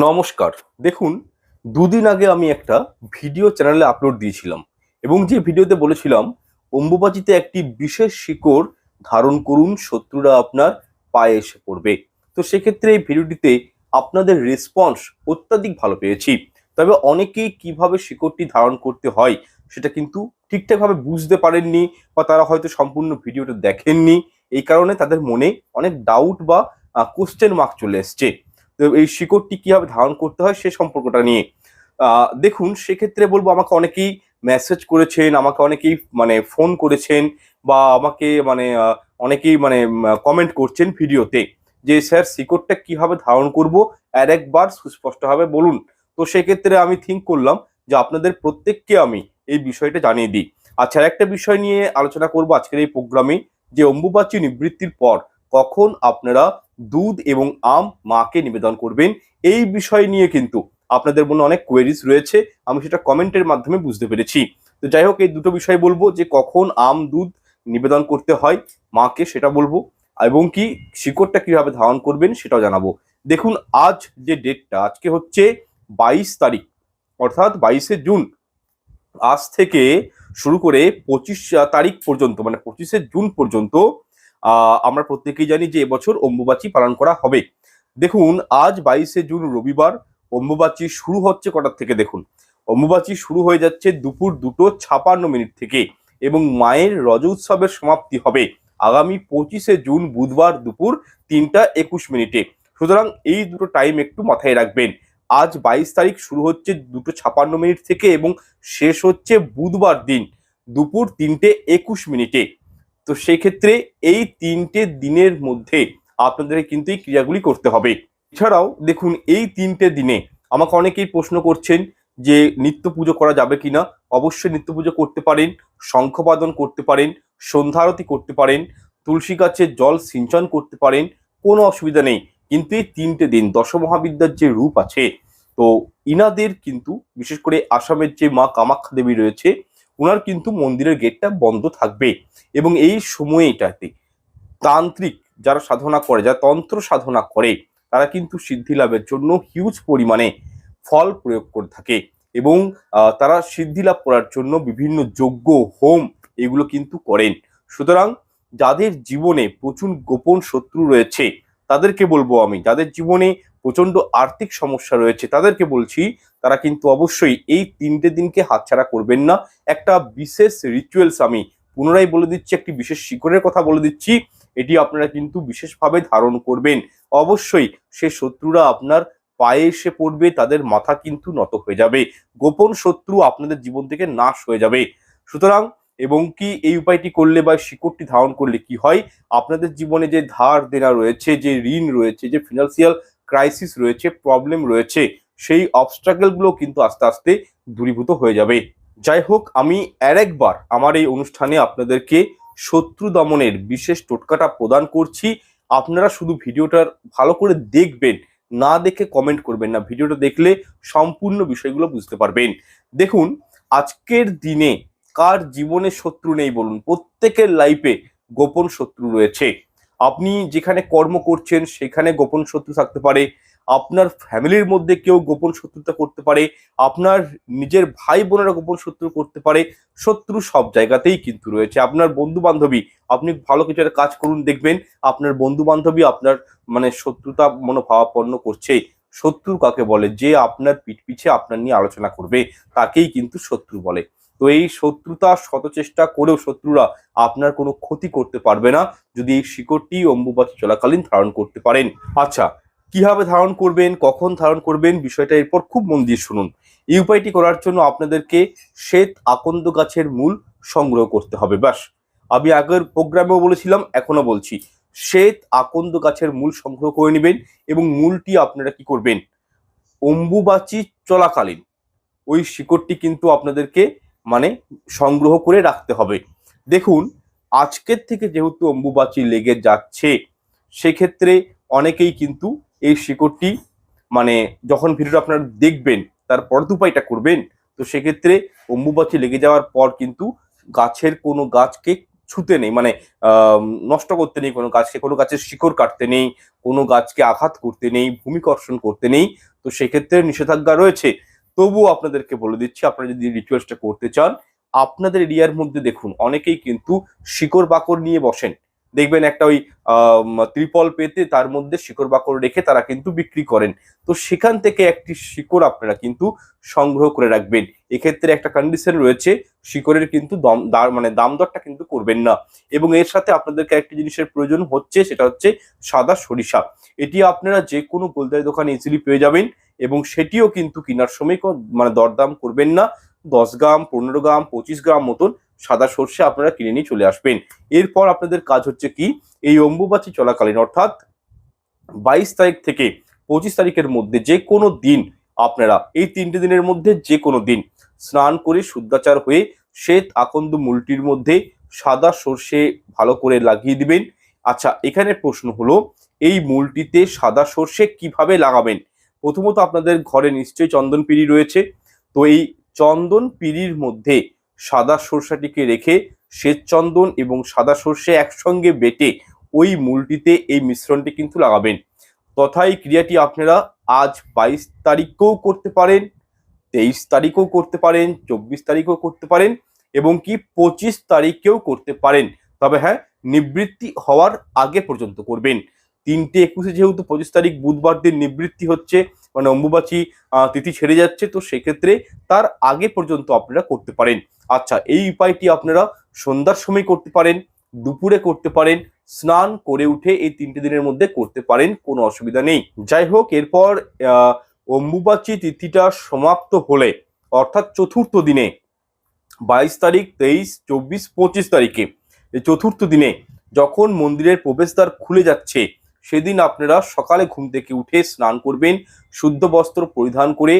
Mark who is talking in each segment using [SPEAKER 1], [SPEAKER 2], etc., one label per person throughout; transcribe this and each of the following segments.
[SPEAKER 1] নমস্কার। দেখুন, দুদিন আগে আমি একটা ভিডিও চ্যানেলে আপলোড দিয়েছিলাম এবং যে ভিডিওতে বলেছিলাম, অম্বুবাচিতে একটি বিশেষ শিকড় ধারণ করুন, শত্রুরা আপনার পায়ে এসে পড়বে। তো সেক্ষেত্রে এই ভিডিওটিতে আপনাদের রেসপন্স অত্যাধিক ভালো পেয়েছি। তবে অনেকেই কীভাবে শিকড়টি ধারণ করতে হয়, সেটা কিন্তু ঠিকঠাকভাবে বুঝতে পারেননি বা তারা হয়তো সম্পূর্ণ ভিডিওটা দেখেননি। এই কারণে তাদের মনে অনেক ডাউট বা কোশ্চেন মার্ক চলে এসছে। এই শিকড়টি কীভাবে ধারণ করতে হয় সে সম্পর্কটা নিয়ে। দেখুন, সেক্ষেত্রে বলব আমাকে অনেকেই মেসেজ করেছেন, আমাকে অনেকেই মানে ফোন করেছেন বা আমাকে মানে অনেকেই মানে কমেন্ট করছেন ভিডিওতে যে, স্যার, শিকড়টা কীভাবে ধারণ করব? আর একবার সুস্পষ্টভাবে বলুন। তো সেক্ষেত্রে আমি থিঙ্ক করলাম যে, আপনাদের প্রত্যেককে আমি এই বিষয়টা জানিয়ে দিই। আচ্ছা একটা বিষয় নিয়ে আলোচনা করব আজকের এই প্রোগ্রামে যে, অম্বুবাচী নিবৃত্তির পর কখন আপনারা দুধ এবং আম মাকে নিবেদন করবেন। এই বিষয় নিয়ে কিন্তু আপনাদের মনে অনেক কোয়েরিজ রয়েছে, আমি সেটা কমেন্টের মাধ্যমে বুঝতে পেরেছি। তো যাই হোক, এই দুটো বিষয় বলব যে কখন আম দুধ নিবেদন করতে হয়, মাকে সেটা বলব। এবং কি শিকড়টা কীভাবে ধারণ করবেন সেটাও জানাব। দেখুন, আজ যে ডেটটা আজকে হচ্ছে বাইশ তারিখ, অর্থাৎ বাইশে জুন, আজ থেকে শুরু করে পঁচিশ তারিখ পর্যন্ত মানে পঁচিশে জুন পর্যন্ত আমরা প্রত্যেকেই জানি যে এবছর অম্বুবাচী পালন করা হবে। দেখুন, আজ বাইশে জুন রবিবার অম্বুবাচী শুরু হচ্ছে কটার থেকে দেখুন? অম্বুবাচী শুরু হয়ে যাচ্ছে দুপুর দুটো ছাপান্ন মিনিট থেকে এবং মায়ের রজ উৎসবের সমাপ্তি হবে আগামী পঁচিশে জুন বুধবার দুপুর তিনটা একুশ মিনিটে। সুতরাং এই দুটো টাইম একটু মাথায় রাখবেন। আজ বাইশ তারিখ শুরু হচ্ছে দুটো ছাপান্ন মিনিট থেকে এবং শেষ হচ্ছে বুধবার দিন দুপুর তিনটে একুশ মিনিটে। তো সেক্ষেত্রে এই তিনটে দিনের মধ্যে আপনাদের কিন্তু এই ক্রিয়াগুলি করতে হবে। এছাড়াও দেখুন, এই তিনটে দিনে আমাকে অনেকেই প্রশ্ন করছেন যে নিত্য পুজো করা যাবে কিনা। অবশ্যই নিত্য পুজো করতে পারেন শঙ্খপাদন করতে পারেন সন্ধ্যারতি করতে পারেন, তুলসী গাছে জল সিঞ্চন করতে পারেন, কোনো অসুবিধা নেই। কিন্তু এই তিনটে দিন দশমহাবিদ্যার যে রূপ আছে, তো ইনাদের কিন্তু বিশেষ করে আসামের যে মা কামাখ্যা দেবী রয়েছে ওনার কিন্তু মন্দিরের গেটটা বন্ধ থাকবে এবং এই সময়টাতে তান্ত্রিক যারা সাধনা করে, যারা তন্ত্র সাধনা করে, তারা কিন্তু সিদ্ধি লাভের জন্য হিউজ পরিমাণে ফল প্রয়োগ করে থাকে এবং তারা সিদ্ধি লাভ করার জন্য বিভিন্ন যজ্ঞ, হোম এগুলো কিন্তু করেন। সুতরাং যাদের জীবনে প্রচুর গোপন শত্রু রয়েছে, তাদেরকে বলব আমি, যাদের জীবনে প্রচণ্ড আর্থিক সমস্যা রয়েছে, তাদেরকে বলছি, তারা কিন্তু অবশ্যই এই তিনটে দিনকে হাতছাড়া করবেন না। একটা বিশেষ রিচুয়ালস আমি পুনরায় বলে দিচ্ছি, একটি বিশেষ শিকড়ের কথা বলে দিচ্ছি, এটি আপনারা কিন্তু বিশেষভাবে ধারণ করবেন। অবশ্যই সে শত্রুরা আপনার পায়ে এসে পড়বে, তাদের মাথা কিন্তু নত হয়ে যাবে। গোপন শত্রু আপনাদের জীবন থেকে নাশ হয়ে যাবে। সুতরাং, এবং কি এই উপায়টি করলে বা শিকড়টি ধারণ করলে কি হয়? আপনাদের জীবনে যে ধার দেনা রয়েছে, যে ঋণ রয়েছে, যে ফিনান্সিয়াল ক্রাইসিস রয়েছে প্রবলেম রয়েছে, সেই অবস্ট্রাগলগুলো কিন্তু আস্তে আস্তে দূরীভূত হয়ে যাবে। যাই হোক, আমি আর একবার আমার এই অনুষ্ঠানে আপনাদেরকে শত্রু দমনের বিশেষ টোটকাটা প্রদান করছি। আপনারা শুধু ভিডিওটার ভালো করে দেখবেন, না দেখে কমেন্ট করবেন না। ভিডিওটা দেখলে সম্পূর্ণ বিষয়গুলো বুঝতে পারবেন। দেখুন, আজকের দিনে কার জীবনে শত্রু নেই বলুন? প্রত্যেকের লাইফে গোপন শত্রু রয়েছে। আপনি যেখানে কর্ম করছেন, সেখানে গোপন শত্রু থাকতে পারে। আপনার ফ্যামিলির মধ্যে কেউ গোপন শত্রুতা করতে পারে। আপনার নিজের ভাই বোনেরা গোপন শত্রু করতে পারে। শত্রু সব জায়গাতেই কিন্তু রয়েছে। আপনার বন্ধু বান্ধবী আপনি ভালো কিছু একটা কাজ করুন, দেখবেন আপনার বন্ধু বান্ধবী আপনার মানে শত্রুতা মনোভাবাপন্ন করছে। শত্রু কাকে বলে? যে আপনার পিঠ পিছে আপনার নিয়ে আলোচনা করবে, তাকেই কিন্তু শত্রু বলে। তো এই শত্রুতা শত চেষ্টা করেও শত্রুরা আপনার কোনো ক্ষতি করতে পারবে না। যদি এই শিকড়টি অম্বুবাচী চলাকালীন ধারণ করতে পারেন। আচ্ছা কীভাবে ধারণ করবেন, কখন ধারণ করবেন, বিষয়টা এরপর খুব মন দিয়ে শুনুন। এই উপায়টি করার জন্য আপনাদেরকে শ্বেত আকন্দ গাছের মূল সংগ্রহ করতে হবে, ব্যাস। আমি আগের প্রোগ্রামেও বলেছিলাম এখনও বলছি। শ্বেত আকন্দ গাছের মূল সংগ্রহ করে নেবেন এবং মূলটি আপনারা কি করবেন? অম্বুবাচী চলাকালীন। ওই শিকড়টি কিন্তু আপনাদেরকে মানে সংগ্রহ করে রাখতে হবে। দেখুন, আজকের থেকে যেহেতু অম্বুবাচী লেগে যাচ্ছে, সেক্ষেত্রে অনেকেই কিন্তু এই শিকড়টি মানে যখন ভিডিওটা আপনারা দেখবেন তারপর উপায়টা করবেন, তো সেক্ষেত্রে অম্বুবাচী লেগে যাওয়ার পর কিন্তু গাছের কোনো গাছকে ছুতে নেই মানে নষ্ট করতে নেই, কোনো গাছকে, কোনো গাছের শিকড় কাটতে নেই, কোনো গাছকে আঘাত করতে নেই, ভূমিকর্ষণ করতে নেই, তো সেক্ষেত্রে নিষেধাজ্ঞা রয়েছে। তবুও আপনাদেরকে বলে দিচ্ছি, আপনারা যদি রিচুয়ালসটা করতে চান, আপনাদের এরিয়ার মধ্যে দেখুন, অনেকেই কিন্তু শিকড় বাকড় নিয়ে বসেন। দেখবেন একটা ওই ত্রিপল পেতে তার মধ্যে শিকড় বাকড় রেখে তারা কিন্তু বিক্রি করেন। তো সেখান থেকে একটি শিকড় আপনারা কিন্তু সংগ্রহ করে রাখবেন। এক্ষেত্রে একটা কন্ডিশন রয়েছে, শিকড়ের কিন্তু দম দার- মানে দাম দরটা কিন্তু করবেন না। এবং এর সাথে আপনাদেরকে একটি জিনিসের প্রয়োজন হচ্ছে, সেটা হচ্ছে সাদা সরিষা। এটি আপনারা যে কোনো গোলদারি দোকানে ইজিলি পেয়ে যাবেন এবং সেটিও কিন্তু কেনার সময় মানে দরদাম করবেন না। দশ গ্রাম, পনেরো গ্রাম, পঁচিশ গ্রাম মতন সাদা সর্ষে আপনারা কিনে নিয়ে চলে আসবেন। এরপর আপনাদের কাজ হচ্ছে কি? এই অম্বুবাচী চলাকালীন অর্থাৎ বাইশ তারিখ থেকে পঁচিশ তারিখের মধ্যে যে কোনো দিন আপনারা, এই তিনটে দিনের মধ্যে যে কোনো দিন স্নান করে শুদ্ধাচার হয়ে শ্বেত আকন্দ মূলটির মধ্যে সাদা সর্ষে ভালো করে লাগিয়ে দিবেন। আচ্ছা এখানে প্রশ্ন হলো, এই মূলটিতে সাদা সর্ষে কীভাবে লাগাবেন? প্রথমত আপনাদের ঘরে নিশ্চয়ই চন্দন পিড়ি রয়েছে। তো এই চন্দন পিড়ির মধ্যে সাদা সর্ষাটিকে রেখে শ্বেত চন্দন এবং সাদা সর্ষে একসঙ্গে বেটে ওই মূলটিতে এই মিশ্রণটি কিন্তু লাগাবেন। তথা এই ক্রিয়াটি আপনারা আজ বাইশ তারিখেও করতে পারেন, তেইশ তারিখেও করতে পারেন, চব্বিশ তারিখেও করতে পারেন এবং কি পঁচিশ তারিখেও করতে পারেন। তবে হ্যাঁ নিবৃত্তি হওয়ার আগে পর্যন্ত করবেন। তিনটে একুশে যেহেতু পঁচিশ তারিখ বুধবার দিন নিবৃত্তি হচ্ছে মানে অম্বুবাচী তিথি ছেড়ে যাচ্ছে, তো সেক্ষেত্রে তার আগে পর্যন্ত আপনারা করতে পারেন। আচ্ছা এই উপায়টি আপনারা সন্ধ্যার সময় করতে পারেন, দুপুরে করতে পারেন, স্নান করে উঠে এই তিনটে দিনের মধ্যে করতে পারেন, কোনো অসুবিধা নেই। যাই হোক, এরপর অম্বুবাচী তিথিটা সমাপ্ত হলে, অর্থাৎ চতুর্থ দিনে, বাইশ তারিখ, তেইশ, চব্বিশ, পঁচিশ তারিখে, এই চতুর্থ দিনে যখন মন্দিরের প্রবেশদ্বার খুলে যাচ্ছে সেদিন আপনারা সকালে ঘুম থেকে উঠে স্নান করবেন, শুদ্ধ বস্ত্র পরিধান করে,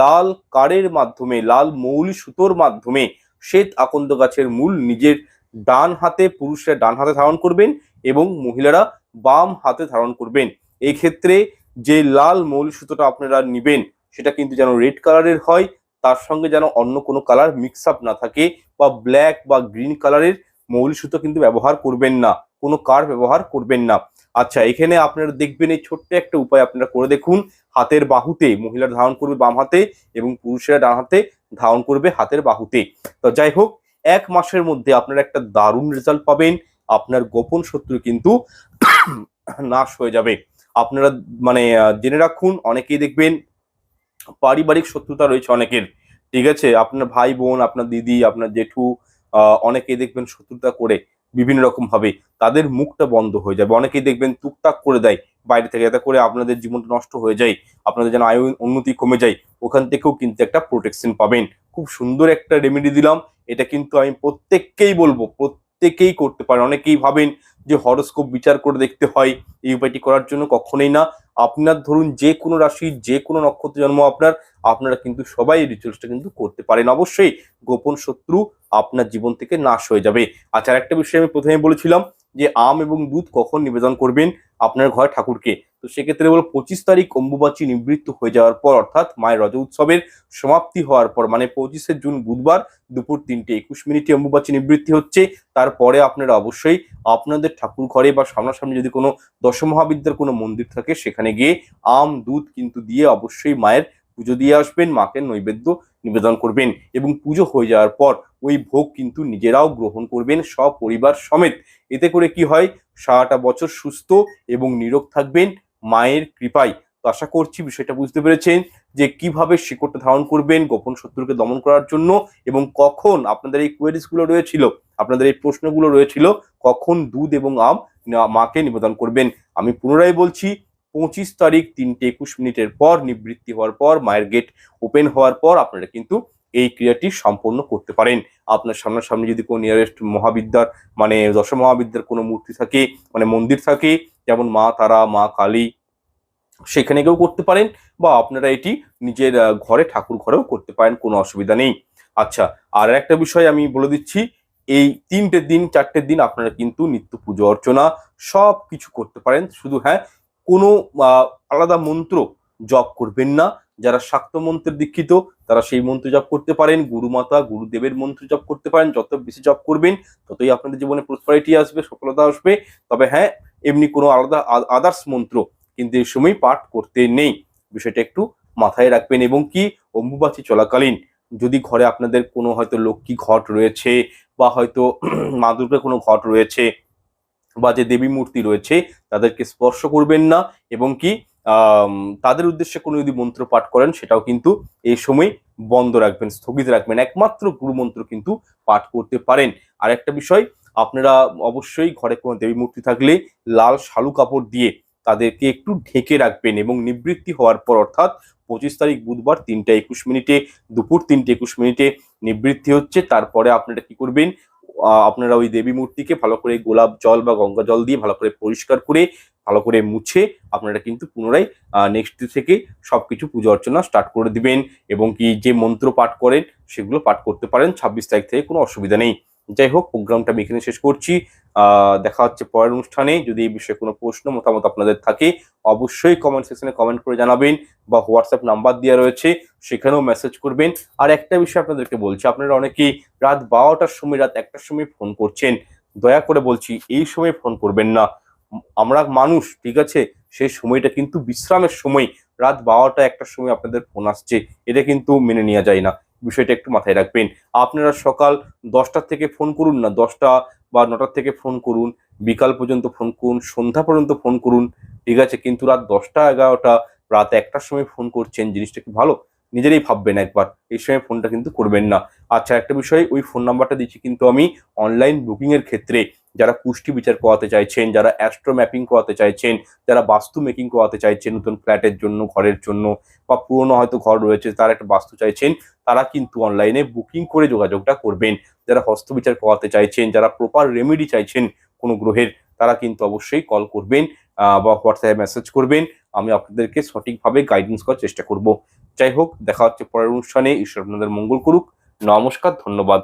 [SPEAKER 1] লাল কারের মাধ্যমে, লাল মৌলি সুতোর মাধ্যমে শ্বেত আকন্দ গাছের মূল নিজের ডান হাতে, পুরুষরা ডান হাতে ধারণ করবেন এবং মহিলারা বাম হাতে ধারণ করবেন। ক্ষেত্রে যে লাল মৌলি সুতোটা আপনারা নিবেন, সেটা কিন্তু যেন রেড কালারের হয়, তার সঙ্গে যেন অন্য কোনো কালার মিক্স আপ না থাকে বা ব্ল্যাক বা গ্রিন কালারের মৌলি সুতো কিন্তু ব্যবহার করবেন না, কোনো কার ব্যবহার করবেন না। আচ্ছা এখানে আপনারা দেখবেন এই ছোট্ট একটা উপায় আপনারা করে দেখুন। হাতের বাহুতে মহিলারা ধারণ করবে বাম হাতে এবং পুরুষেরা ডান হাতে ধারণ করবে হাতের বাহুতে। তো যাই হোক, এক মাসের মধ্যে আপনারা একটা দারুণ রেজাল্ট পাবেন। আপনার গোপন শত্রু কিন্তু নাশ হয়ে যাবে। আপনারা মানে জেনে রাখুন, অনেকেই দেখবেন পারিবারিক শত্রুতা রয়েছে অনেকের। ঠিক আছে? আপনার ভাই বোন, আপনার দিদি, আপনার জেঠু অনেকেই দেখবেন শত্রুতা করে। বিভিন্ন রকম ভাবে তাদের মুখটা বন্ধ হয়ে যাবে। অনেকেই দেখবেন টুকটাক করে দেয় বাইরে থেকে, যাতে করে আপনাদের জীবনটা নষ্ট হয়ে যায়, আপনাদের যেন আয়ু উন্নতি কমে যায়, ওখান থেকেও কিন্তু একটা প্রোটেকশন পাবেন। খুব সুন্দর একটা রেমেডি দিলাম, এটা কিন্তু আমি প্রত্যেককেই বলব প্রত্যেকেই করতে পারেন অনেকেই ভাবেন যে হরস্কোপ বিচার করে দেখতে হয়, এই উপায়টি করার জন্য কখনোই না। আপনার ধরুন যে কোনো রাশি যে কোনো নক্ষত্র জন্ম আপনার, আপনারা কিন্তু সবাই এই রিচুয়ালসটা কিন্তু করতে পারেন। অবশ্যই গোপন শত্রু আপনার জীবন থেকে নাশ হয়ে যাবে। আচ্ছা একটা বিষয় আমি প্রথমে বলেছিলাম যে আম এবং দুধ কখন নিবেদন করবেন? আপনার ঘরে ঠাকুরকে। তো সেক্ষেত্রে বলো পঁচিশ তারিখ অম্বুবাচী নিবৃত্ত হয়ে যাওয়ার পর অর্থাৎ মায়ের রজ উৎসবের সমাপ্তি হওয়ার পর মানে পঁচিশে জুন বুধবার দুপুর তিনটে একুশ মিনিটে অম্বুবাচী নিবৃত্তি হচ্ছে। তারপরে আপনারা অবশ্যই আপনাদের ঠাকুর ঘরে বা সামনাসামনি যদি কোনো দশমহাবিদ্যার কোনো মন্দির থাকে, সেখানে গিয়ে আম, দুধ কিন্তু দিয়ে অবশ্যই মায়ের পুজো দিয়ে আসবেন, মাকে নৈবেদ্য নিবেদন করবেন এবং পুজো হয়ে যাওয়ার পর ওই ভোগ কিন্তু নিজেরাও গ্রহণ করবেন সপরিবার সমেত। এতে করে কি হয়? সারাটা বছর সুস্থ এবং নিরোগ থাকবেন। মায়ের কৃপায়। তো আশা করছি বিষয়টা বুঝতে পেরেছেন যে কীভাবে শিকড়টা ধারণ করবেন, গোপন শত্রুকে দমন করার জন্য এবং কখন আপনাদের এই কোয়েরিজগুলো রয়েছিল, আপনাদের এই প্রশ্নগুলো রয়েছিল, কখন দুধ এবং আম মাকে নিবেদন করবেন। আমি পুনরায় বলছি, পঁচিশ তারিখ তিনটে একুশ মিনিটের পর, নিবৃত্তি হওয়ার পর, মায়ের গেট ওপেন হওয়ার পর আপনারা কিন্তু এই ক্রিয়াটি সম্পন্ন করতে পারেন। আপনার সামনাসামনি যদি কোনো নিয়ারেস্ট মহাবিদ্যার মানে দশ মহাবিদ্যার কোনো মূর্তি থাকে মানে মন্দির থাকে, যেমন মা তারা, মা কালী, সেখানে গিয়েও করতে পারেন বা আপনারা এটি নিজের ঘরে, ঠাকুর ঘরেও করতে পারেন, কোনো অসুবিধা নেই। আচ্ছা আর একটা বিষয় আমি বলে দিচ্ছি, এই তিনটে দিন, চারটে দিন আপনারা কিন্তু নিত্য পুজো অর্চনা সব কিছু করতে পারেন। শুধু হ্যাঁ কোনো আলাদা মন্ত্র জপ করবেন না যারা শাক্ত মন্ত্রের দীক্ষিত, তারা সেই মন্ত্র জপ করতে পারেন। গুরুমাতা গুরুদেবের মন্ত্র জপ করতে পারেন। যত বেশি জপ করবেন, ততই আপনাদের জীবনে প্রসপারিটি আসবে, সফলতা আসবে। তবে হ্যাঁ এমনি কোনো আলাদা আদার্স মন্ত্র কিন্তু এই সময় পাঠ করতে নেই। বিষয়টা একটু মাথায় রাখবেন এবং কি অম্বুবাচী চলাকালীন যদি ঘরে আপনাদের কোনো হয়তো লক্ষ্মী ঘট রয়েছে বা হয়তো মা দুর্গার কোনো ঘট রয়েছে বা যে দেবী মূর্তি রয়েছে, তাদেরকে স্পর্শ করবেন না। এবং কি তাদের উদ্দেশ্যে কোনো যদি মন্ত্র পাঠ করেন, সেটাও কিন্তু এই সময় বন্ধ রাখবেন, স্থগিত রাখবেন। একমাত্র গুরু মন্ত্র কিন্তু পাঠ করতে পারেন। আর একটা বিষয়, আপনারা অবশ্যই ঘরে কোনো দেবী মূর্তি থাকলে লাল শালু কাপড় দিয়ে তাদেরকে একটু ঢেকে রাখবেন এবং নিবৃত্তি হওয়ার পর, অর্থাৎ পঁচিশ তারিখ বুধবার তিনটা একুশ মিনিটে, দুপুর তিনটে একুশ মিনিটে নিবৃত্তি হচ্ছে। তারপরে আপনারা কি করবেন আপনারা ওই দেবী মূর্তিকে ভালো করে গোলাপ জল বা গঙ্গা জল দিয়ে ভালো করে পরিষ্কার করে, ভালো করে মুছে আপনারা কিন্তু পুনরায় নেক্সট ডে থেকে সব কিছু পুজো অর্চনা স্টার্ট করে দিবেন এবং কি যে মন্ত্র পাঠ করেন সেগুলো পাঠ করতে পারেন, ছাব্বিশ তারিখ থেকে কোনো অসুবিধা নেই। যাই হোক, প্রোগ্রামটা আমি এখানে শেষ করছি। দেখা হচ্ছে পরের অনুষ্ঠানে। যদি এই বিষয়ে কোনো প্রশ্ন, মতামত আপনাদের থাকে, অবশ্যই কমেন্ট সেকশনে কমেন্ট করে জানাবেন বা হোয়াটসঅ্যাপ নাম্বার দেওয়া রয়েছে, সেখানেও মেসেজ করবেন। আর একটা বিষয় আপনাদেরকে বলছি, আপনারা অনেকেই রাত বারোটার সময়, রাত একটার সময় ফোন করছেন। দয়া করে বলছি, এই সময় ফোন করবেন না। আমরা মানুষ, ঠিক আছে? সেই সময়টা কিন্তু বিশ্রামের সময়, রাত বারোটা একটার সময় আপনাদের ফোন আসছে। এটা কিন্তু মেনে নেওয়া যায় না। বিষয়টা একটু মাথায় রাখবেন। আপনারা সকাল দশটার থেকে ফোন করুন না, দশটা বা নটার থেকে ফোন করুন, বিকাল পর্যন্ত ফোন করুন, সন্ধ্যা পর্যন্ত ফোন করুন, ঠিক আছে? কিন্তু রাত দশটা, এগারোটা, রাত একটার সময় ফোন করছেন, জিনিসটা কি ভালো? নিজেরাই ভাববেন একবার, এই সময় ফোনটা কিন্তু করবেন না। আচ্ছা একটা বিষয়, ওই ফোন নাম্বারটা দিচ্ছি, কিন্তু আমি অনলাইন বুকিংয়ের ক্ষেত্রে যারা পুষ্টি বিচার করাতে চাইছেন, যারা অ্যাস্ট্রো ম্যাপিং করাতে চাইছেন, যারা বাস্তু মেকিং করাতে চাইছেন নতুন ফ্ল্যাটের জন্য, ঘরের জন্য বা পুরনো হয়তো ঘর রয়েছে তারা একটা বাস্তু চাইছেন, তারা কিন্তু অনলাইনে বুকিং করে যোগাযোগটা করবেন। যারা হস্তবিচার করাতে চাইছেন, যারা প্রপার রেমেডি চাইছেন কোনো গ্রহের, তারা কিন্তু অবশ্যই কল করবেন বা হোয়াটসঅ্যাপে মেসেজ করবেন। আমি আপনাদেরকে সঠিকভাবে গাইডেন্স করার চেষ্টা করব। যাই হোক, দেখা হচ্ছে পরের অনুষ্ঠানে। ঈশ্বর আপনাদের মঙ্গল করুক। নমস্কার, ধন্যবাদ।